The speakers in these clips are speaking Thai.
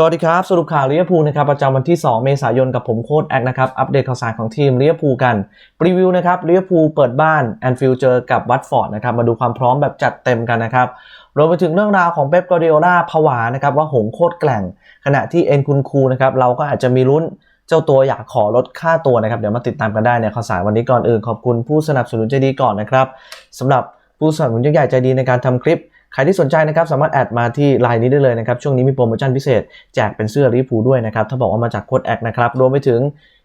สวัสดีครับ สรุปข่าวลิเวอร์พูลนะครับประจำวันที่ 2 เมษายนกับผมโค้ดแอคนะครับอัปเดตข่าวสารของทีมลิเวอร์พูลกันรีวิวนะครับลิเวอร์พูลเปิดบ้านแอนฟิลเจอกับวัตฟอร์ดนะครับมาดูความพร้อมแบบจัดเต็มกันนะครับรวมไปถึงเรื่องราวของเป๊ปกวาร์ดิโอลาผวานะครับว่าหงโคตรแกร่ง ขณะที่เอ็นคุนคูนะครับเราก็อาจจะมีลุ้นเจ้าตัวอยากขอลดค่าตัวนะครับเดี๋ยวมาติดตามกันได้ในข่าวสารวันนี้ก่อนอื่นขอบคุณผู้สนับสนุนใจดีก่อนนะครับสำหรับผู้สนับสนุนยักษ์ใหญ่ใจดีในการทำคลิป ใครที่สนใจนะครับสามารถแอดมาที่ไลน์นี้ได้เลยนะครับช่วงนี้มีโปรโมชั่นพิเศษแจกเป็นเสื้อลิเวอร์พูลด้วยนะครับถ้าบอกว่ามาจากโค้ดแอคนะครับรวมไปถึง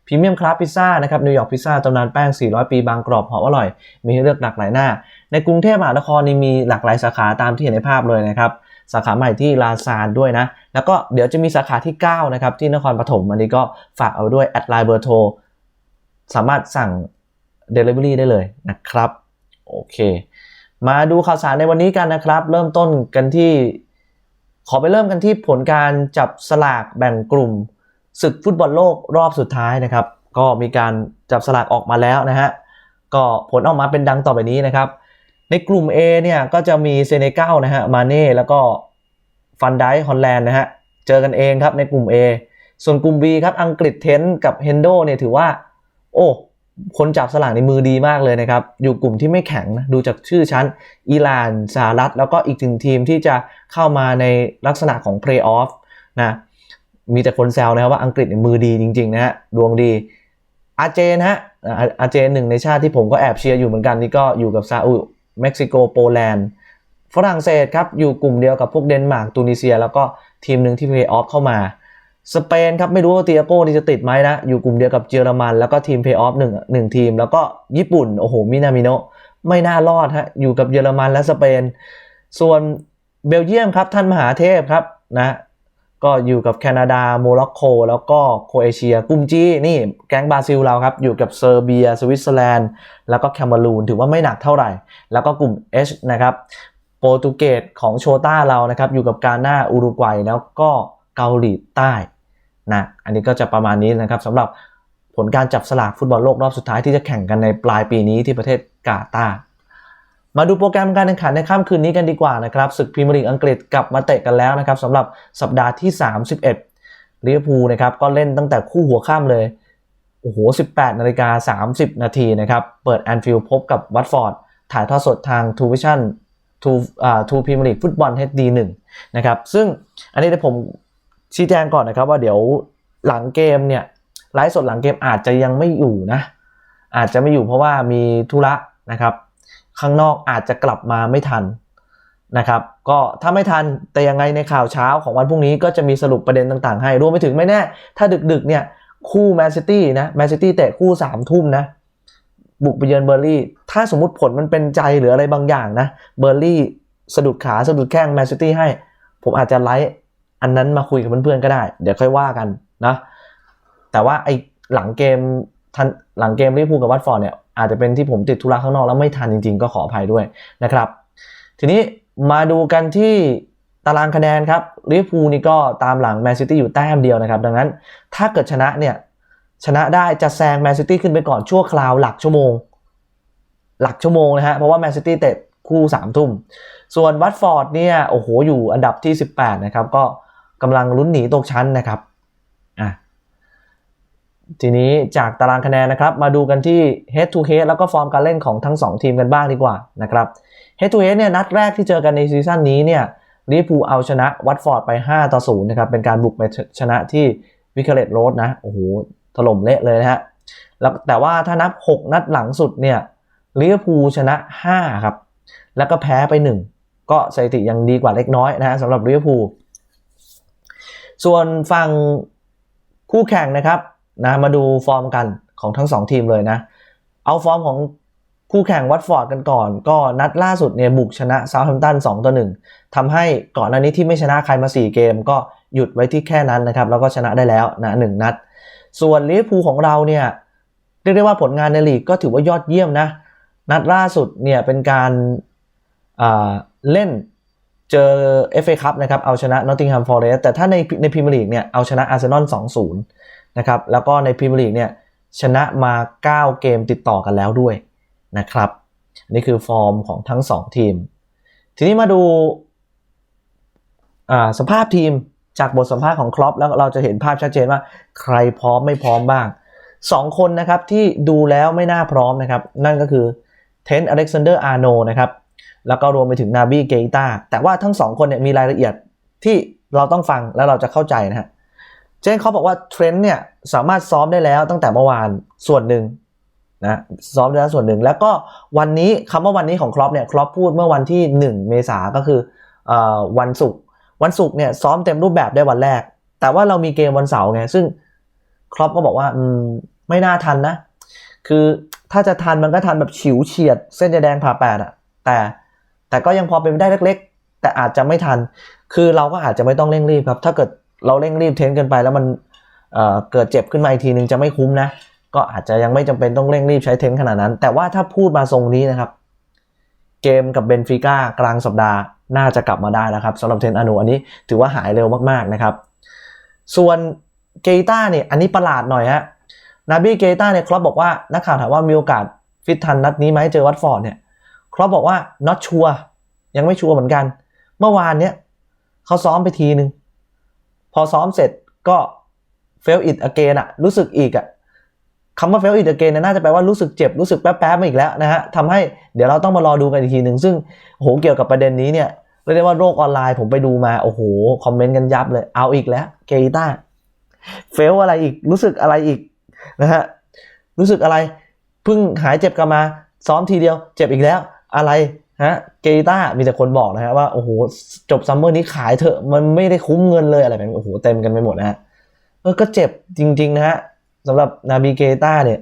พรีเมียมคลาสพิซซ่านะครับนิวยอร์กพิซซ่าตำนานแป้ง 400 ปีบางกรอบหอมอร่อย มีให้เลือกหลากหลายหน้า ในกรุงเทพมหานครนี่มีหลากหลายสาขาตามที่เห็นในภาพเลยนะครับสาขาใหม่ที่ลาซานด้วยนะ แล้วก็เดี๋ยวจะมีสาขาที่ 9 นะครับ ที่นครปฐมอันนี้ก็ฝากเอาด้วยแอดไลน์เบอร์โทรสามารถสั่ง Delivery ได้เลยนะครับ โอเค มาดูข่าวสารในวันนี้กันนะครับ เริ่มต้นกันที่ ขอไปเริ่มกันที่ผลการจับสลากแบ่งกลุ่มศึกฟุตบอลโลกรอบสุดท้ายนะครับ ก็มีการจับสลากออกมาแล้วนะฮะก็ผลออกมาเป็นดังต่อไปนี้นะครับ ในกลุ่ม A เนี่ยก็จะมีเซเนกัลนะฮะมาเน่แล้วก็ฟันไดฮอลแลนด์นะฮะเจอกันเองครับในกลุ่ม A ส่วนกลุ่ม B ครับอังกฤษเทนกับเฮนโดเนี่ยถือว่า โอ้ คนจับสลากในมือดีมากเลยนะครับ อยู่กลุ่มที่ไม่แข็งนะดูจากชื่อชั้นอิหร่านสหรัฐ แล้วก็อีกหนึ่งทีมที่จะเข้ามาในลักษณะของเพลย์ออฟนะมีแต่คนแซวนะครับว่าอังกฤษเนี่ยมือดีจริง ๆ นะฮะดวงดีอาเจนฮะอาอาเจนหนึ่งในชาติที่ผมก็แอบเชียร์อยู่เหมือนกันนี่ก็อยู่กับซาอุเม็กซิโกโปแลนด์ฝรั่งเศสครับอยู่กลุ่มเดียวกับพวกเดนมาร์กตูนิเซีย แล้วก็ทีมหนึ่งที่เพลย์ออฟเข้ามา สเปนครับไม่รู้ว่าเตียโก้นี่จะติดไหมนะ อยู่กลุ่มเดียวกับเยอรมัน แล้วก็ทีมเพย์ออฟหนึ่งหนึ่งทีม แล้วก็ญี่ปุ่น โอ้โห มินามิโนะไม่น่ารอดฮะอยู่กับเยอรมันและสเปน ส่วนเบลเยียมครับท่านมหาเทพครับนะก็อยู่กับแคนาดา โมร็อกโก แล้วก็โคเอเชีย กุมจีนี่แก๊งบราซิลเราครับ อยู่กับเซอร์เบีย สวิตเซอร์แลนด์ แล้วก็แคนารูน ถือว่าไม่หนักเท่าไหร่ แล้วก็กลุ่ม H นะครับ โปรตุเกสของโชต้าเรานะครับ อยู่กับกาหน้า อุรุกวัย แล้วก็เกาหลีใต้ นะอันนี้ก็จะประมาณนี้นะครับสำหรับผลการจับสลากฟุตบอลโลกรอบสุดท้ายที่จะแข่งกันในปลายปีนี้ที่ประเทศกาตาร์มาดูโปรแกรมการแข่งขันในค่ำคืนนี้กันดีกว่านะครับศึกพรีเมียร์ลีกอังกฤษกลับมาเตะกันแล้วนะครับสำหรับสัปดาห์ที่ 31ลิเวอร์พูลนะครับก็เล่นตั้งแต่คู่หัวข้ามเลยโอ้โห 18นาฬิกา30 นาทีนะครับเปิดแอนฟิลด์พบกับวัตฟอร์ดถ่ายทอดสดทางทูวิชั่นทูอ่าทูพรีเมียร์ลีกฟุตบอล HD 1 นะครับซึ่งอันนี้เดี๋ยวผม ชี้แจงก่อนนะครับว่าเดี๋ยวหลังเกมเนี่ยไลฟ์สดหลังเกมอาจจะยังไม่อยู่นะ อาจจะไม่อยู่เพราะว่ามีธุระนะครับ ข้างนอกอาจจะกลับมาไม่ทันนะครับ ก็ถ้าไม่ทันแต่ยังไงในข่าวเช้าของวันพรุ่งนี้ก็จะมีสรุปประเด็นต่างๆ ให้รวมไปถึงไม่แน่ ถ้าดึกๆเนี่ยคู่แมนซิตี้นะแมนซิตี้เตะคู่3ามทุ่มนะบุกไปเยือนเบอร์ลี่ ถ้าสมมติผลมันเป็นใจหรืออะไรบางอย่างนะ เบอร์ลี่สะดุดขาสะดุดแข้งแมนซิตี้ให้ ผมอาจจะไลฟ์ อันนั้นมาคุยกับเพื่อนๆก็ได้ เดี๋ยวค่อยว่ากันนะแต่ว่าไอ้หลังเกมทันหลังเกมลิเวอร์พูลกับวัตฟอร์ดเนี่ยอาจจะเป็นที่ผมติดธุระข้างนอกแล้วไม่ทันจริง ๆ ก็ขออภัยด้วยนะครับ ทีนี้มาดูกันที่ตารางคะแนนครับลิเวอร์พูลนี่ก็ตามหลังแมนซิตี้อยู่แต้มเดียวนะครับ ดังนั้นถ้าเกิดชนะเนี่ยชนะได้จะแซงแมนซิตี้ขึ้นไปก่อนชั่วคราวหลักชั่วโมง หลักชั่วโมงนะฮะเพราะว่าแมนซิตี้เตะคู่สามทุ่ม ส่วนวัตฟอร์ดเนี่ยโอ้โหอยู่อันดับที่ 18 นะครับ ก็ กำลังลุ้นหนีตกชั้นนะครับอะทีนี้จากตารางคะแนนนะครับ มาดูกันที่ head to head แล้วก็ฟอร์มการเล่นของทั้ง 2 ทีมกันบ้างดีกว่านะครับ head to head เนี่ยนัดแรกที่เจอกันในซีซั่นนี้เนี่ยลิเวอร์พูลเอาชนะวัตฟอร์ดไป 5 ต่อ0นะครับเป็นการบุกไปชนะที่วิคเลตโรดนะโอ้โหถล่มเละเลยนะฮะแล้วแต่ว่าถ้านับ 6 นัดหลังสุดเนี่ยลิเวอร์พูลชนะ 5 ครับ แล้วก็แพ้ไป 1 ก็สถิติยังดีกว่าเล็กน้อยนะฮะสำหรับลิเวอร์พูล ส่วนฝั่งคู่แข่งนะครับนะมาดูฟอร์มกันของทั้ง 2 ทีมเลยนะ เอาฟอร์มของคู่แข่งวัตฟอร์ดกันก่อน ก็นัดล่าสุดเนี่ยบุกชนะซา u t แฮมป์ตัน2ต่อ1ทำให้ก่อนหน้านี้ที่ไม่ชนะใครมา 4 เกม ก็หยุดไว้ที่แค่นั้นนะครับ แล้วก็ชนะได้แล้วนะหนัด ส่วนลิเวอร์พูลของเราเนี่ยเรียกได้ว่าผลงานในลีกก็ถือว่ายอดเยี่ยมนะ นัดล่าสุดเนี่ยเป็นการเล่น เจอ FA คัพนะครับเอาชนะ Nottingham Forest แต่ถ้าในในพรีเมียร์ลีกเนี่ยเอาชนะอาร์เซนอล2-0นะครับแล้วก็ในพรีเมียร์ลีกเนี่ยชนะมา 9 เกมติดต่อกันแล้วด้วยนะครับ นี่คือฟอร์มของทั้ง 2 ทีม ทีนี้มาดูสภาพทีมจากบทสัมภาษณ์ของครอปแล้วเราจะเห็นภาพชัดเจนว่าใครพร้อมไม่พร้อมบ้างสองคนนะครับที่ดูแล้วไม่น่าพร้อมนะครับ นั่นก็คือเทนอเล็กซานเดอร์อาร์โนนะครับ แล้วก็รวมไปถึงนาบีเกต้าแต่ว่าทั้งสองคนเนี่ยมีรายละเอียดที่เราต้องฟังแล้วเราจะเข้าใจนะฮะเจนเขาบอกว่าเทรนด์เนี่ยสามารถซ้อมได้แล้วตั้งแต่เมื่อวานส่วนหนึ่งนะซ้อมได้แล้วส่วนหนึ่ง แล้วก็วันนี้คำว่าวันนี้ของครอปเนี่ยครอปพูดเมื่อวันที่ 1 เมษาก็คือออวันศุกร์วันศุกร์เนี่ยซ้อมเต็มรูปแบบได้วันแรก แต่ว่าเรามีเกมวันเสาร์ไงซึ่งครอปก็บอกว่าอืมไม่น่าทันนะ คือถ้าจะทันมันก็ทันแบบฉิวเฉียด เส้นจะแดงผ่าแปดอะแต่ แต่ก็ยังพอเป็นไปได้เล็ก ๆ แต่อาจจะไม่ทัน คือเราก็อาจจะไม่ต้องเร่งรีบครับ ถ้าเกิดเราเร่งรีบเทนเกินไปแล้วมันเเกิดเจ็บขึ้นมาอีกทีนึงจะไม่คุ้มนะ ก็อาจจะยังไม่จำเป็นต้องเร่งรีบใช้เทนขนาดนั้น แต่ว่าถ้าพูดมาทรงนี้นะครับ เกมกับเบนฟิก้ากลางสัปดาห์น่าจะกลับมาได้แล้วครับสำหรับเทนอนุอันนี้ถือว่าหายเร็วมากๆนะครับ ส่วนเกต้าเนี่ยอันนี้ประหลาดหน่อยฮะนาบีเกต้าเนี่ยครอปบอกว่านักข่าวถามว่ามีโอกาสฟิตทันนัดนี้ไหมเจอวัตฟอร์ดเนี่ย ครอปบอกว่า not sure ยังไม่ชัวร์เหมือนกัน เมื่อวานเนี้ยเขาซ้อมไปทีหนึ่งพอซ้อมเสร็จก็ fail it again อะรู้สึกอีกอะคำว่า fail it again น่าจะแปลว่ารู้สึกเจ็บรู้สึกแป๊บๆมาอีกแล้วนะฮะทำให้เดี๋ยวเราต้องมารอดูกันอีกทีหนึ่งซึ่งโหเกี่ยวกับประเด็นนี้เนี่ยเรียกได้ว่าโรคออนไลน์ผมไปดูมาโอ้โหคอมเมนต์กันยับเลยเอาอีกแล้วเกต้าเฟลอะไรอีกรู้สึกอะไรอีกนะฮะรู้สึกอะไรเพิ่งหายเจ็บกลับมาซ้อมทีเดียวเจ็บอีกแล้ว อะไรฮะเกต้ามีแต่คนบอกนะฮะว่าโอ้โหจบซัมเมอร์นี้ขายเถอะมันไม่ได้คุ้มเงินเลยอะไรแบบนี้โอ้โหเต็มกันไปหมดนะฮะเออก็เจ็บจริง ๆ นะฮะสำหรับนาบีเกต้าเนี่ย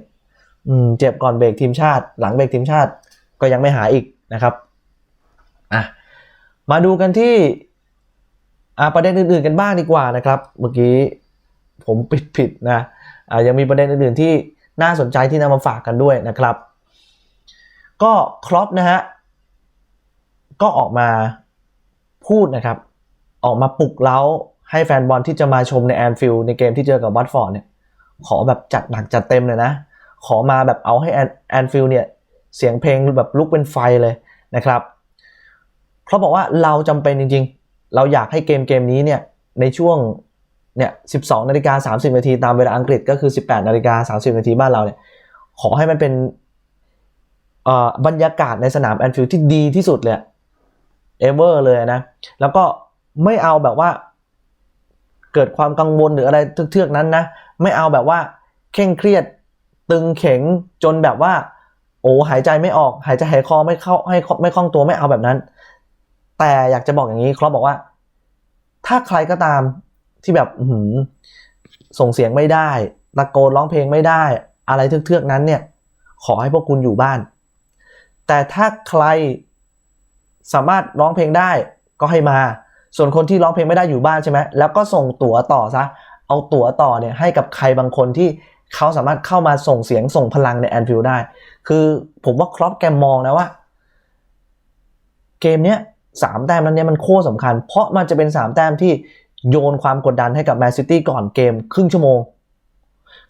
อืมเจ็บก่อนเบรกทีมชาติ หลังเบรกทีมชาติก็ยังไม่หายอีกนะครับอะมาดูกันที่อ่าประเด็นอื่นๆกันบ้างดีกว่านะครับ เมื่อกี้ผมปิดผิดนะอ่ายังมีประเด็นอื่นๆที่น่าสนใจที่นำมาฝากกันด้วยนะครับ ก็ครอปนะฮะก็ออกมาพูดนะครับ ออกมาปลุกเล้าให้แฟนบอลที่จะมาชมในแอนฟิลด์ในเกมที่เจอกับวัตฟอร์ดเนี่ย ขอแบบจัดหนักจัดเต็มเลยนะ ขอมาแบบเอาให้แอนฟิลด์เนี่ยเสียงเพลงแบบลุกเป็นไฟเลยนะครับเขาบอกว่าเราจำเป็นจริง ๆ เราอยากให้เกมเกมนี้เนี่ยในช่วงเนี่ย 12 นาฬิกา 30 นาทีตามเวลาอังกฤษก็คือ 18 นาฬิกา 30 นาทีบ้านเราเนี่ย ขอให้มันเป็น บรรยากาศในสนามแอนฟิลด์ที่ดีที่สุดเลยเอเวอร์เลยนะ แล้วก็ไม่เอาแบบว่า เกิดความกังวลหรืออะไรเทือกๆนั้นนะ ไม่เอาแบบว่าเคร่งเครียดตึงเข็งจนแบบว่า โอ้หายใจไม่ออกหายใจหายคอไม่เข้าให้ไม่คล่องตัวไม่เอาแบบนั้น แต่อยากจะบอกอย่างนี้ครับบอกว่า ถ้าใครก็ตามที่แบบส่งเสียงไม่ได้ตะโกนร้องเพลงไม่ได้ อะไรเทือกๆนั้นเนี่ย ขอให้พวกคุณอยู่บ้าน แต่ถ้าใครสามารถร้องเพลงได้ก็ให้มา ส่วนคนที่ร้องเพลงไม่ได้อยู่บ้านใช่ไหมแล้วก็ส่งตั๋วต่อซะ เอาตั๋วต่อเนี่ยให้กับใครบางคนที่เขาสามารถเข้ามาส่งเสียงส่งพลังในแอนฟิลได้ คือผมว่าครอปแกมมองนะว่า เกมเนี้ยสามแต้มนั้นเนี่ยมันโคตรสำคัญ เพราะมันจะเป็นสามแต้มที่โยนความกดดันให้กับแมนซิตี้ก่อนเกมครึ่งชั่วโมง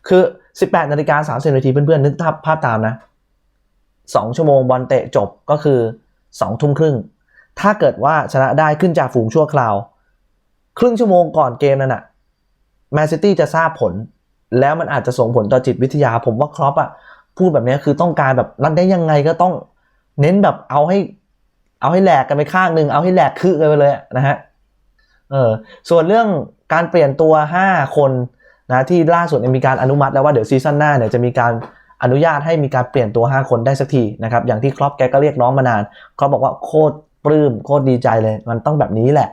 คือ 18นาฬิกา30นาทีเพื่อนๆนึกภาพตามนะ 2 ชั่วโมงบอลเตะจบก็คือ 2 ทุ่มครึ่ง ถ้าเกิดว่าชนะได้ขึ้นจากฝูงชั่วคราว ครึ่งชั่วโมงก่อนเกมนั้นอะแมนซิตี้จะทราบผล แล้วมันอาจจะส่งผลต่อจิตวิทยา ผมว่าครอปอะพูดแบบนี้คือต้องการแบบนัดได้ยังไงก็ต้องเน้นแบบเอาให้ เอาให้แหลกกันไปข้างหนึ่งเอาให้แหลกคือกันไปเลยนะฮะเออส่วนเรื่องการเปลี่ยนตัว 5 คนนะที่ล่าสุดมีการอนุมัติแล้วว่าเดี๋ยวซีซั่นหน้าเนี่ยจะมีการ อนุญาตให้มีการเปลี่ยนตัว 5 คนได้สักทีนะครับอย่างที่ครอปแกก็เรียกร้องมานานเขาบอกว่าโคตรปลื้มโคตรดีใจเลยมันต้องแบบนี้แหละ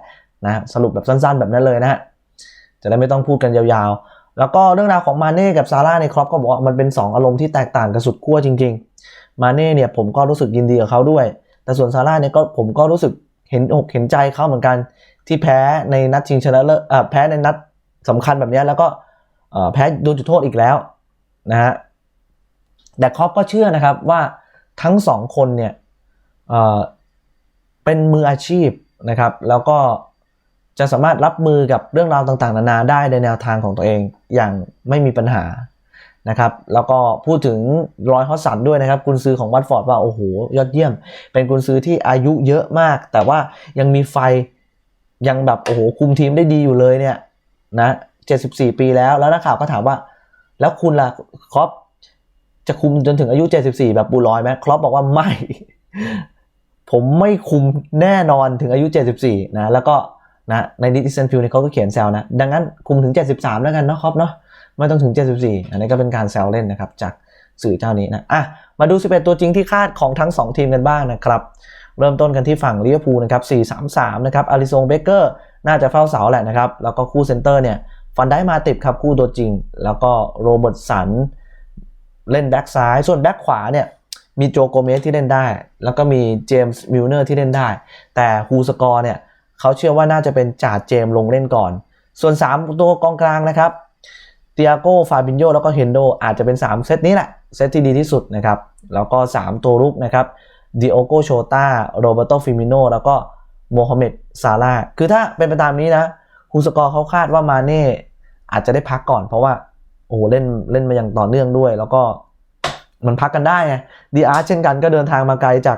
นะสรุปแบบสั้นๆ แบบนั้นเลยนะฮะจะได้ไม่ต้องพูดกันยาวๆ แล้วก็เรื่องราวของมาเน่กับซาร่าในครอปก็บอกว่ามันเป็น 2 อารมณ์ที่แตกต่างกันสุดขั้วจริง ๆ มาเน่เนี่ยผมก็รู้สึกยินดีกับเขาด้วย แต่ส่วนซาร่าเนี่ยก็ผมก็รู้สึกเห็นอกเห็นใจเขาเหมือนกันที่แพ้ในนัดชิงชนะเลิศแพ้ในนัดสำคัญแบบนี้แล้วก็แพ้โดนจุดโทษอีกแล้วนะฮะ แต่คอปก็เชื่อนะครับว่าทั้งสองคนเนี่ยเป็นมืออาชีพนะครับ แล้วก็จะสามารถรับมือกับเรื่องราวต่างๆ นานาได้ในแนวทางของตัวเองอย่างไม่มีปัญหานะครับ แล้วก็พูดถึงรอยฮอสสันด้วยนะครับกุนซือของวัตฟอร์ดว่าโอ้โหยอดเยี่ยม เป็นกุนซือที่อายุเยอะมาก แต่ว่ายังมีไฟยังแบบโอ้โหคุมทีมได้ดีอยู่เลยเนี่ยนะ74 ปีแล้วแล้วนักข่าวก็ถามว่า แล้วคุณล่ะครอป จะคุมจนถึงอายุ 74 แบบบูลอยไหมครอปบอกว่าไม่ ผมไม่คุมแน่นอนถึงอายุ 74 นะ แล้วก็นะในดิสเซนฟิลเนี่ยเขาก็เขียนแซวนะ ดังนั้นคุมถึง 73 แล้วกันเนาะครอปเนาะไม่ต้องถึง 74 อันนี้ก็เป็นการแซวเล่นนะครับ จากสื่อเจ้านี้นะอะมาดู 11 ตัวจริงที่คาดของทั้ง 2 ทีมกันบ้างนะครับเริ่มต้นกันที่ฝั่งลิเวอร์พูลนะครับ 4-3-3 นะครับ อาริโซงเบเกอร์น่าจะเฝ้าเสาแหละนะครับ แล้วก็คู่เซนเตอร์เนี่ย ฟันได้มาติดครับคู่ตัวจริง แล้วก็โรเบิร์ตสัน เล่นแบ็กซ้าย ส่วนแบ็กขวาเนี่ยมีโจโกเมสที่เล่นได้ แล้วก็มีเจมส์มิลเนอร์ที่เล่นได้ แต่ฮูสกอร์เนี่ยเขาเชื่อว่าน่าจะเป็นจ่าเจมส์ลงเล่นก่อน ส่วน 3 ตัวกองกลางนะครับเตียโกฟาบินโยแล้วก็เฮนโดอาจจะเป็น 3 เซตนี้แหละ เซตที่ดีที่สุดนะครับ แล้วก็ 3 ตัวรุกนะครับดิโอโกโชตาโรเบโตฟิมิโนแล้วก็โมฮัมเหม็ดซาลาคือถ้าเป็นไปตามนี้นะฮูสกอร์เขาคาดว่ามาเน่อาจจะได้พักก่อนเพราะว่า โอ้โหเล่นเล่นมาอย่างต่อเนื่องด้วย แล้วก็มันพักกันได้ไงดีอาร์เช่นกันก็เดินทางมาไกลจาก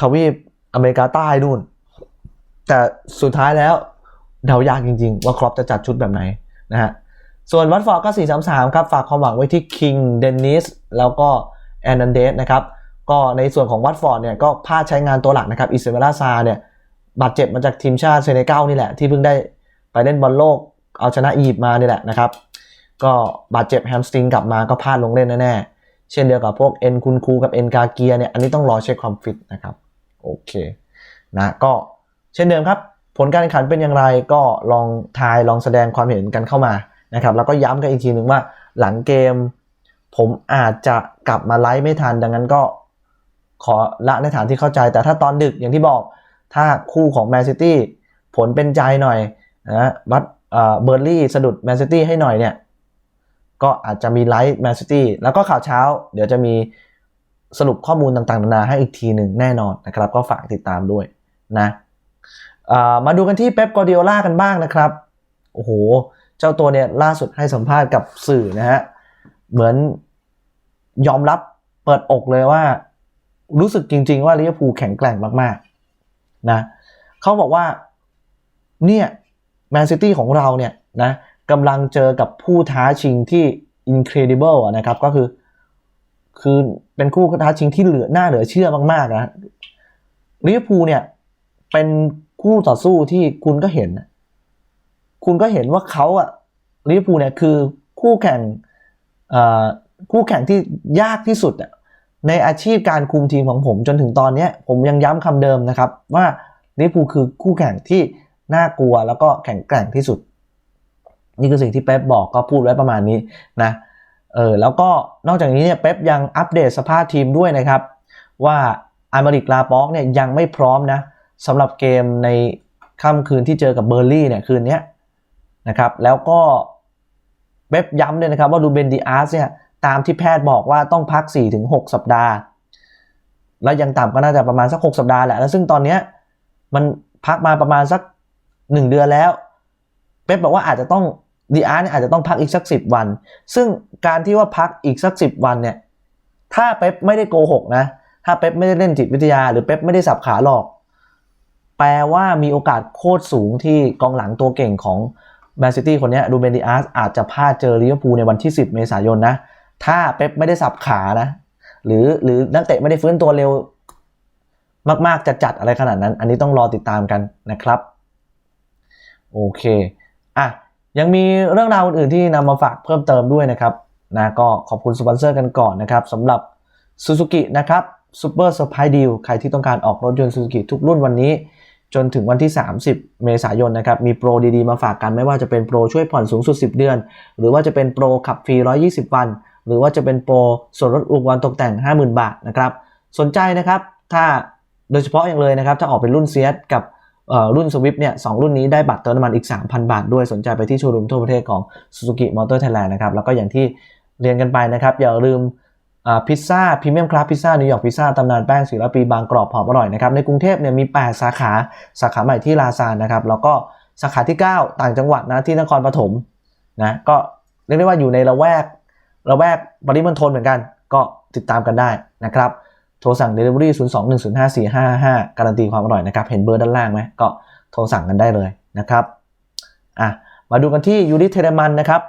ทวีปอเมริกาใต้นู่น แต่สุดท้ายแล้วเดายากจริงๆ ว่าครอปจะจัดชุดแบบไหนนะฮะส่วนวัตฟอร์ดก็ 4-3-3 ครับ ฝากความหวังไว้ที่คิงเดนนิสแล้วก็แอนนันเดสนะครับ ก็ในส่วนของวัตฟอร์ดเนี่ยก็พลาดใช้งานตัวหลักนะครับอิสเบราซาเนี่ยบาดเจ็บมาจากทีมชาติเซเนกัลนี่แหละ ที่เพิ่งได้ไปเล่นบอลโลกเอาชนะอียิปต์มานี่แหละนะครับ ก็บาดเจ็บแฮมสตริงกลับมาก็พลาดลงเล่นแน่ๆ เช่นเดียวกับพวกเอ็นคุนคูกับเอ็นกาเกียเนี่ย อันนี้ต้องรอเช็คความฟิตนะครับ โอเคนะก็เช่นเดิมครับ ผลการแข่งขันเป็นอย่างไรก็ลองทายลองแสดงความเห็นกันเข้ามานะครับ แล้วก็ย้ำกันอีกทีหนึ่งว่าหลังเกม ผมอาจจะกลับมาไลฟ์ไม่ทันดังนั้นก็ขอละในฐานที่เข้าใจ แต่ถ้าตอนดึกอย่างที่บอกถ้าคู่ของแมนซิตี้ผลเป็นใจหน่อยนะบัตเบอร์ลี่สะดุดแมนซิตี้ให้หน่อยเนี่ย ก็อาจจะมีไลฟ์แมนซิตี้แล้วก็ข่าวเช้า เดี๋ยวจะมีสรุปข้อมูลต่างๆ นานาให้อีกทีหนึ่งแน่นอนนะครับ ก็ฝากติดตามด้วยนะมาดูกันที่เป๊ปกอร์ดิโอลากันบ้างนะครับ โอ้โห เจ้าตัวเนี่ยล่าสุดให้สัมภาษณ์กับสื่อนะฮะ เหมือนยอมรับเปิดอกเลยว่า รู้สึกจริง ๆ ว่าลิเวอร์พูลแข็งแกร่งมากๆนะเขาบอกว่าเนี่ยแมนซิตี้ของเราเนี่ยนะ กำลังเจอกับผู้ท้าชิงที่ incredible นะครับ ก็คือ คือเป็นคู่ท้าชิงที่เหลือหน้าเหลือเชื่อมากๆนะลิเวอร์พูลเนี่ยเป็นคู่ต่อสู้ที่คุณก็เห็น คุณก็เห็นว่าเขาอะลิเวอร์พูลเนี่ยคือคู่แข่งคู่แข่งที่ยากที่สุดอะในอาชีพการคุมทีมของผมจนถึงตอนนี้ผมยังย้ำคำเดิมนะครับ ว่าลิเวอร์พูลคือคู่แข่งที่น่ากลัวแล้วก็แข็งแกร่งที่สุด นี่คือสิ่งที่เป๊ปบอกก็พูดไว้ประมาณนี้นะเออแล้วก็นอกจากนี้เนี่ยเป๊ปยังอัปเดตสภาพทีมด้วยนะครับ ว่าอามาริกลาป็อกเนี่ยยังไม่พร้อมนะสำหรับเกมในค่ำคืนที่เจอกับเบอร์ลี่เนี่ยคืนนี้นะครับแล้วก็เป๊ปย้ำเลยนะครับว่าดูเบนดิอาร์สเนี่ยตามที่แพทย์บอกว่าต้องพัก 4-6 สัปดาห์ แล้วยังต่ำก็น่าจะประมาณสัก 6 สัปดาห์แหละแล้วซึ่งตอนนี้มันพักมาประมาณสัก 1 เดือนแล้ว เป๊ปบอกว่าอาจจะต้อง ดีอาร์เนี่ยอาจจะต้องพักอีกสัก10วัน ซึ่งการที่ว่าพักอีกสัก10วันเนี่ย ถ้าเป๊ปไม่ได้โกหกนะ ถ้าเป๊ปไม่ได้เล่นจิตวิทยา หรือเป๊ปไม่ได้สับขาหลอก แปลว่ามีโอกาสโคตรสูงที่กองหลังตัวเก่งของแมนซิตี้คนนี้ดูเบนดิอาร์สอาจจะพลาดเจอลิเวอร์พูลในวันที่ 10 เมษายนนะ ถ้าเป๊ปไม่ได้สับขานะ หรือหรือนักเตะไม่ได้ฟื้นตัวเร็ว มาก ๆ จะจัดอะไรขนาดนั้น อันนี้ต้องรอติดตามกันนะครับ โอเค อะ ยังมีเรื่องราวอื่นๆที่นำมาฝากเพิ่มเติมด้วยนะครับนะก็ขอบคุณสปอนเซอร์กันก่อนนะครับสำหรับ Suzuki นะครับ Super Surprise Deal ใครที่ต้องการออกรถยนต์ Suzuki ทุกรุ่นวันนี้ จนถึงวันที่ 30 เมษายนนะครับ มีโปรดีๆ มาฝากกันไม่ว่าจะเป็นโปรช่วยผ่อนสูงสุด 10 เดือน หรือว่าจะเป็นโปรขับฟรี 120 วัน หรือว่าจะเป็นโปรส่วนลดอุปกรณ์ตกแต่ง 50,000 บาทนะครับ สนใจนะครับ ถ้าโดยเฉพาะอย่างเลยนะครับ ถ้าออกเป็นรุ่น CS กับ รุ่นสวิฟเนี่ยสรุ่นนี้ได้บัตรเติมน้ำมันอีก 3,000 บาทด้วยสนใจไปที่โชว์รูมทั่วประเทศของ Suzuki Motor Thailand นะครับแล้วก็อย่างที่เรียนกันไปนะครับ อย่าลืมพิซซ่าพรีเมียมคลาสพิซซ่านิวยอร์กพิซซ่าตำนานแป้ง400ปีบางกรอบหอมอร่อยนะครับในกรุงเทพเนี่ยมี 8 สาขาสาขาใหม่ที่ลาซานนะครับแล้วก็สาขาที่ 9 ต่างจังหวัดนะที่นครปฐมนะก็เรียกได้ว่าอยู่ในละแวกละแวกปริมณฑลเหมือนกัน ก็ติดตามกันได้นะครับ โทรสั่ง Delivery 0 2 1 0 5 4 5 5 การันตีความอร่อยนะครับ เห็นเบอร์ด้านล่างไหมก็โทรสั่งกันได้เลยนะครับอะมาดูกันที่ยูริเทเลมันนะครับ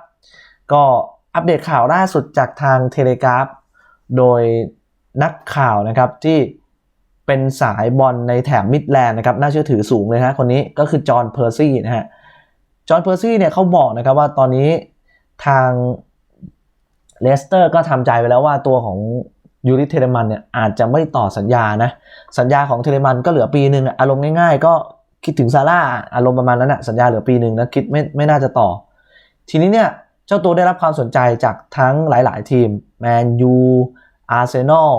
ก็อัปเดตข่าวล่าสุดจากทางเทเลกราฟโดยนักข่าวนะครับที่เป็นสายบอลในแถบมิดแลนด์นะครับน่าเชื่อถือสูงเลยฮะคนนี้ก็คือจอห์นเพอร์ซี่นะฮะจอห์นเพอร์ซี่เนี่ยเขาบอกนะครับว่าตอนนี้ทางเลสเตอร์ก็ทำใจไปแล้วว่าตัวของ ยูริเทเลมันเนี่ยอาจจะไม่ต่อสัญญานะ สัญญาของเทเลมันก็เหลือปีหนึ่งอารมณ์ง่ายๆ ก็คิดถึงซาร่าอารมณ์ประมาณนั้นอะสัญญาเหลือปีหนึ่งนะคิดไม่ไม่น่าจะต่อ ทีนี้เนี่ยเจ้าตัวได้รับความสนใจจากทั้งหลาย ๆ ทีมแมนยูอาร์เซนอล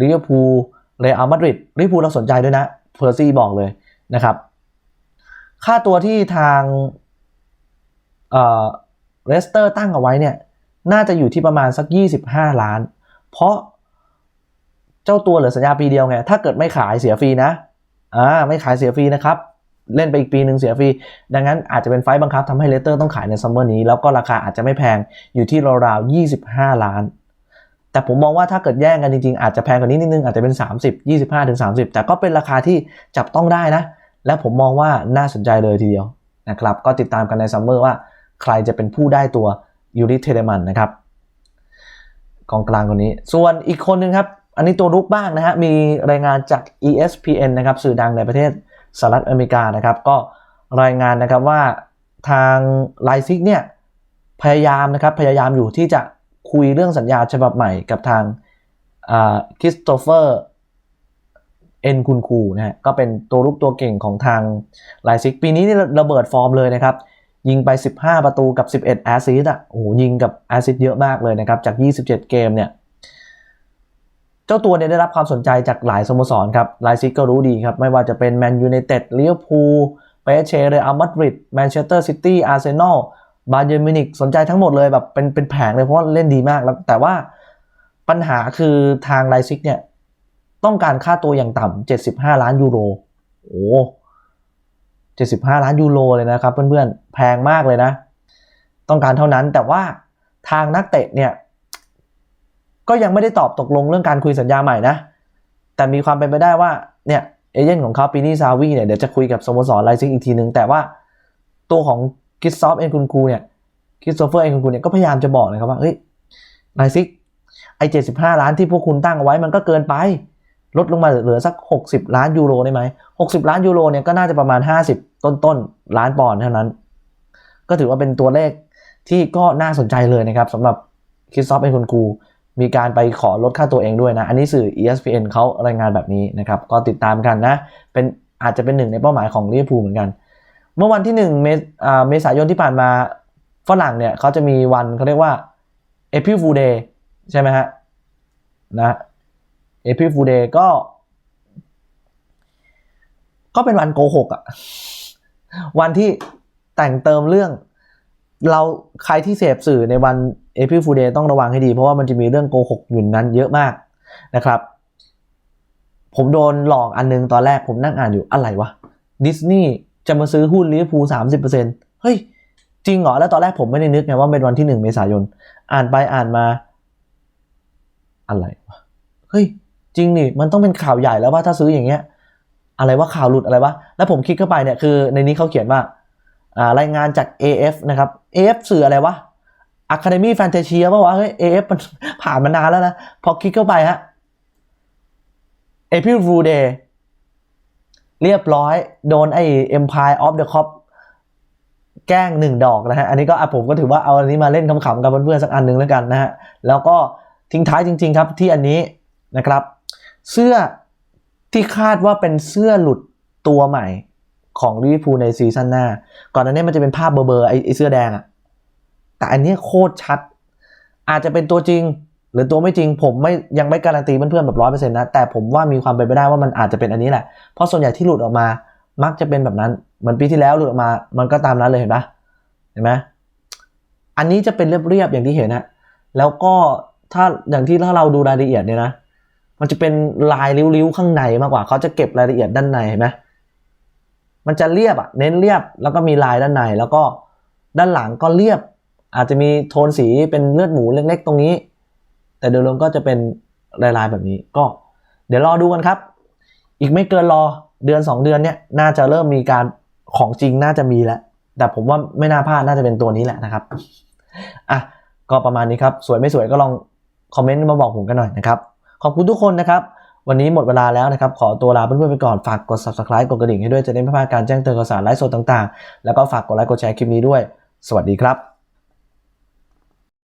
ลิเวอร์พูลเรอัลมาดริดลิเวอร์พูลเราสนใจด้วยนะเพอร์ซี่บอกเลยนะครับค่าตัวที่ทางเอ่อเรสเตอร์ตั้งเอาไว้เนี่ยน่าจะอยู่ที่ประมาณสัก 25 ล้าน เพราะ เจ้าตัวเหลือสัญญาปีเดียวไง ถ้าเกิดไม่ขายเสียฟรีนะ อ่า ไม่ขายเสียฟรีนะครับ เล่นไปอีกปีหนึ่งเสียฟรี ดังนั้นอาจจะเป็นไฟล์บังคับทำให้เลสเตอร์ต้องขายในซัมเมอร์นี้ แล้วก็ราคาอาจจะไม่แพง อยู่ที่ราวๆ25 ล้าน แต่ผมมองว่าถ้าเกิดแย่งกันจริงๆ อาจจะแพงกว่านี้นิดนึง อาจจะเป็น 30 25ถึง30 แต่ก็เป็นราคาที่จับต้องได้นะ และผมมองว่าน่าสนใจเลยทีเดียวนะครับ ก็ติดตามกันในซัมเมอร์ว่าใครจะเป็นผู้ได้ตัวยูริเทเลมันนะครับกองกลางคนนี้ ส่วนอีกคนนึงครับ อันนี้ตัวรุกบ้างนะฮะมีรายงานจาก ESPN นะครับสื่อดังในประเทศสหรัฐอเมริกานะครับก็รายงานนะครับว่าทางไลซิกเนี่ยพยายามนะครับพยายามอยู่ที่จะคุยเรื่องสัญญาฉบับใหม่กับทางคริสโตเฟอร์เอ็นคุณคูนะฮะก็เป็นตัวรุกตัวเก่งของทางไลซิกปีนี้นี่ระเบิดฟอร์มเลยนะครับยิงไป 15 ประตูกับ 11 แอสซิสต์อะโอ้โหยิงกับแอสซิสต์เยอะมากเลยนะครับจาก 27 เกมเนี่ย เจ้าตัวเนี่ยได้รับความสนใจจากหลายสโมสรครับไลซิกก็รู้ดีครับ ไม่ว่าจะเป็นแมนยูไนเต็ดลิเวอร์พูลเปเชเรอัลมาดริดแมนเชสเตอร์ซิตี้อาร์เซนอลบาเยอร์มิวนิกสนใจทั้งหมดเลยแบบเป็นเป็นแผงเลยเพราะว่าเล่นดีมากแล้วแต่ว่าปัญหาคือทางไลซิกเนี่ยต้องการค่าตัวอย่างต่ำ75 ล้านยูโรโอ้75 ล้านยูโรเลยนะครับเพื่อนๆ แพงมากเลยนะ ต้องการเท่านั้นแต่ว่าทางนักเตะเนี่ย ก็ยังไม่ได้ตอบตกลงเรื่องการคุยสัญญาใหม่นะ แต่มีความเป็นไปได้ว่าเนี่ยเอเย่นของเขาปีนี่ซาวีเนี่ยเดี๋ยวจะคุยกับสโมสรไลซิงอีกทีหนึ่งแต่ว่าตัวของคิสซอฟเอ็นคุนคูเนี่ยคิสโตเฟอร์เอ็นคุนคูเนี่ยก็พยายามจะบอกนะครับว่าเฮ้ยไลซิกไอเจ็ดสิบห้าล้านที่พวกคุณตั้งเอาไว้มันก็เกินไป ลดลงมาเหลือสัก 60 ล้านยูโรได้ไหม60ล้านยูโรเนี่ยก็น่าจะประมาณ 50 ต้นต้นล้านปอนด์เท่านั้น ก็ถือว่าเป็นตัวเลขที่ก็น่าสนใจเลยนะครับสำหรับคิสซอฟเป็นคนกู มีการไปขอลดค่าตัวเองด้วยนะ อันนี้สื่อ ESPN เขารายงานแบบนี้นะครับ ก็ติดตามกันนะ เป็นอาจจะเป็นหนึ่งในเป้าหมายของลิเวอร์พูลเหมือนกัน เมื่อวันที่1เมษเมษายนที่ผ่านมาฝรั่งเนี่ยเขาจะมีวันเขาเรียกว่า April Fool Day ใช่ไหมฮะนะเอพิฟูเดย์ก็ ก็เป็นวันโกหกอะวันที่แต่งเติมเรื่อง เราใครที่เสพสื่อในวัน เอพิฟูเดย์ต้องระวังให้ดี เพราะว่ามันจะมีเรื่องโกหกอยู่นั้นเยอะมากนะครับ ผมโดนหลอกอันนึงตอนแรกผมนั่งอ่านอยู่อะไรวะดิสนีย์จะมาซื้อหุ้นลิเวอร์พูลสามสิบเปอร์เซ็นต์เฮ้ย จริงเหรอ แล้วตอนแรกผมไม่ได้นึกไงว่าเป็นวันที่หนึ่งเมษายน อ่านไปอ่านมา อะไรวะเฮ้ย จริงนี่มันต้องเป็นข่าวใหญ่แล้วว่าถ้าซื้ออย่างเงี้ย อะไรว่าข่าวหลุดอะไรวะแล้วผมคลิกเข้าไปเนี่ยคือในนี้เขาเขียนว่าอ่ารายงานจาก AF นะครับ AF สื่ออะไรวะ Academy Fantasia ป่าวะเฮ้ย AF มันผ่านมานานแล้วนะ พอคลิกเข้าไปฮะ April Fool Day เรียบร้อย โดนไอ้ Empire of the Cop แกล้งหนึ่งดอกนะฮะ อันนี้ก็อะผมก็ถือว่าเอาอันนี้มาเล่นขำๆกับเพื่อนๆสักอันหนึ่งแล้วกันนะฮะ แล้วก็ทิ้งท้ายจริง ๆ ครับที่อันนี้นะครับ เสื้อที่คาดว่าเป็นเสื้อหลุดตัวใหม่ของลิเวอร์พูลในซีซั่นหน้า ก่อนหน้านี้มันจะเป็นภาพเบอร์ๆไอ้เสื้อแดงอะ แต่อันนี้โคตรชัด อาจจะเป็นตัวจริง หรือตัวไม่จริง ผมไม่ยังไม่การันตีเพื่อนๆแบบร้อยเปอร์เซ็นต์นะ แต่ผมว่ามีความเป็นไปได้ว่ามันอาจจะเป็นอันนี้แหละ เพราะส่วนใหญ่ที่หลุดออกมา มักจะเป็นแบบนั้น เหมือนปีที่แล้วหลุดออกมา มันก็ตามนั้นเลยเห็นปะเห็นไหมอันนี้จะเป็นเรียบๆอย่างที่เห็นนะแล้วก็ถ้าอย่างที่ถ้าเราดูรายละเอียดเนี่ยนะ มันจะเป็นลายริ้วๆข้างในมากกว่า เขาจะเก็บรายละเอียดด้านในเห็นไหมมันจะเรียบอะเน้นเรียบแล้วก็มีลายด้านในแล้วก็ด้านหลังก็เรียบ อาจจะมีโทนสีเป็นเลือดหมูเล็กๆ ตรงนี้ แต่โดยรวมก็จะเป็นลายๆแบบนี้ ก็เดี๋ยวรอดูกันครับ อีกไม่เกินรอเดือน 2 เดือนเนี่ยน่าจะเริ่มมีการของจริงน่าจะมีแล้ว แต่ผมว่าไม่น่าพลาดน่าจะเป็นตัวนี้แหละนะครับอะก็ประมาณนี้ครับ สวยไม่สวยก็ลองคอมเมนต์มาบอกผมกันหน่อยนะครับ ขอบคุณทุกคนนะครับ วันนี้หมดเวลาแล้วนะครับ ขอตัวลาเพื่อนๆไปก่อน ฝากกด subscribe กดกระดิ่งให้ด้วยจะได้ไม่พลาดการแจ้งเตือนข่าวสารไลฟ์สดต่างๆ แล้วก็ฝากกดไลค์กดแชร์คลิปนี้ด้วย สวัสดีครับ